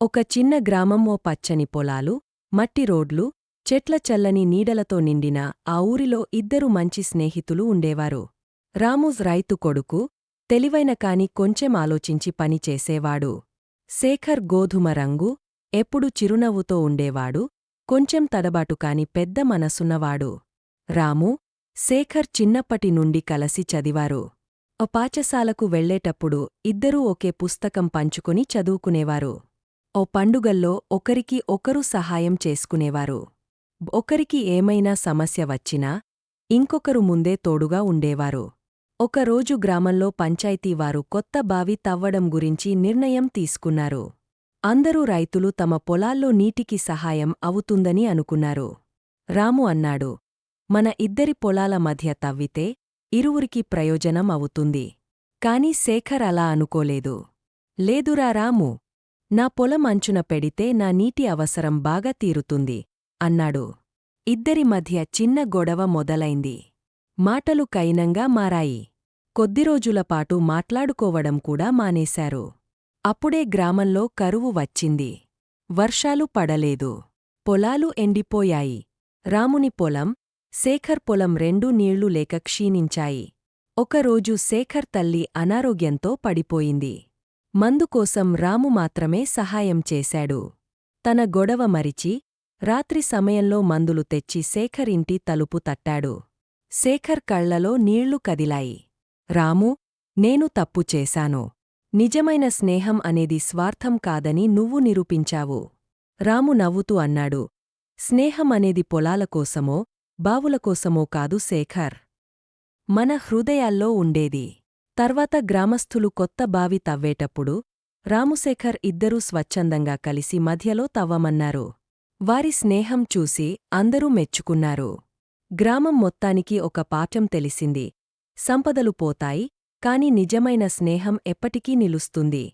ఒక చిన్న గ్రామం ఓ పచ్చని పొలాలు మట్టి రోడ్లు చెట్ల చల్లని నీడలతో నిండిన ఆ ఊరిలో ఇద్దరు మంచి స్నేహితులు ఉండేవారు. రాముజ్ రైతు కొడుకు తెలివైన కాని కొంచెం ఆలోచించి పనిచేసేవాడు శేఖర్ గోధుమ రంగు ఎప్పుడు చిరునవ్వుతో ఉండేవాడు కొంచెం తడబాటు కాని పెద్ద మనసున్నవాడు. రాము శేఖర్ చిన్నప్పటి నుండి కలసి చదివారు. ఓ పాఠశాలకు వెళ్ళేటప్పుడు ఇద్దరూ ఒకే పుస్తకం పంచుకుని చదువుకునేవారు. ఓ పండుగల్లో ఒకరికి ఒకరు సహాయం చేసుకునేవారు. ఒకరికి ఏమైనా సమస్య వచ్చినా ఇంకొకరు ముందే తోడుగా ఉండేవారు. ఒకరోజు గ్రామంలో పంచాయతీవారు కొత్త బావి తవ్వడం గురించి నిర్ణయం తీసుకున్నారు. అందరూ రైతులు తమ పొలాల్లో నీటికి సహాయం అవుతుందని అనుకున్నారు. రాము అన్నాడు మన ఇద్దరి పొలాల మధ్య తవ్వితే ఇరువురికి ప్రయోజనం అవుతుంది. కాని శేఖర్ అలా అనుకోలేదు. లేదురా రాము నా పొలం అంచున పెడితే నా నీటి అవసరం బాగా తీరుతుంది అన్నాడు. ఇద్దరి మధ్య చిన్న గొడవ మొదలైంది. మాటలు కైనంగా మారాయి. కొద్దిరోజులపాటు మాట్లాడుకోవడం కూడా మానేశారు. అప్పుడే గ్రామంలో కరువు వచ్చింది. వర్షాలు పడలేదు. పొలాలు ఎండిపోయాయి. రాముని పొలం శేఖర్ పొలం రెండూ నీళ్ళు లేక క్షీణించాయి. ఒకరోజు శేఖర్ తల్లి అనారోగ్యంతో పడిపోయింది. మందుకోసం రాము మాత్రమే సహాయం చేశాడు. తన గొడవ మరిచి రాత్రి సమయంలో మందులు తెచ్చి శేఖర్ ఇంటి తలుపు తట్టాడు. శేఖర్ కళ్ళలో నీళ్ళు కదిలాయి. రాము నేను తప్పు చేశాను. నిజమైన స్నేహం అనేది స్వార్థం కాదని నువ్వు నిరూపించావు రాము నవ్వుతూ అన్నాడు. స్నేహం అనేది పొలాల కోసమో బావుల కోసమో కాదు శేఖర్. మన హృదయాల్లో ఉండేది. తర్వాత గ్రామస్థులు కొత్త బావి తవ్వేటప్పుడు రాముశేఖర్ ఇద్దరూ స్వచ్ఛందంగా కలిసి మధ్యలో తవ్వమన్నారు. వారి స్నేహం చూసి అందరూ మెచ్చుకున్నారు. గ్రామం మొత్తానికి ఒక పాఠం తెలిసింది. సంపదలు పోతాయి కాని నిజమైన స్నేహం ఎప్పటికీ నిలుస్తుంది.